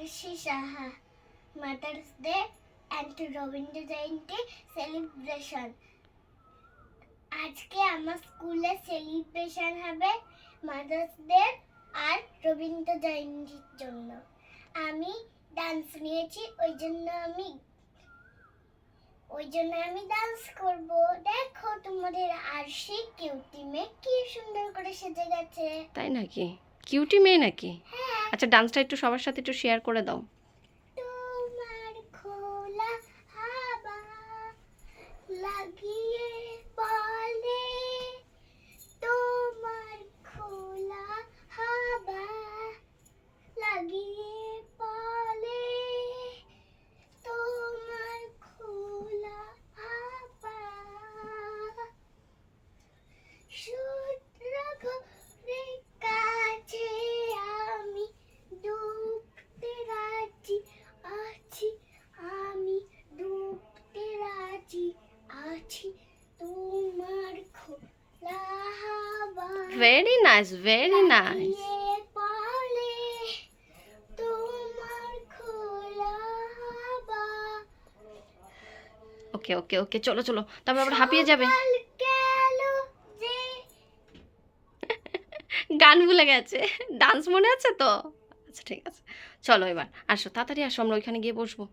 Arshi Saha mother's day and Rabindra Jayanti celebration আজকে আমার স্কুলে সেলিব্রেশন হবে মাদার্স ডে আর রবীন্দ্র জয়ন্তীর জন্য আমি ডান্স নিয়েছি ওই জন্য আমি ওই জন্য আমি ডান্স করব দেখো তোমাদের আরশি কিউটি মেয়ে কি সুন্দর করে সেজে গেছে তাই নাকি কিউটি মেয়ে নাকি হ্যাঁ আচ্ছা ডান্সটা একটু সবার সাথে একটু শেয়ার করে দাও। তোমার খোলা হাবা লাগিয়ে আছি তোমার খোলা very nice very nice okay okay okay চলো চলো তারপর আবার হাঁপিয়ে যাবে। গান ভুলে গেছে। ডান্স মনে আছে তো? আচ্ছা ঠিক আছে। চলো এবার আসো তাড়াতাড়ি আসো আমরা ওইখানে গিয়ে বসবো।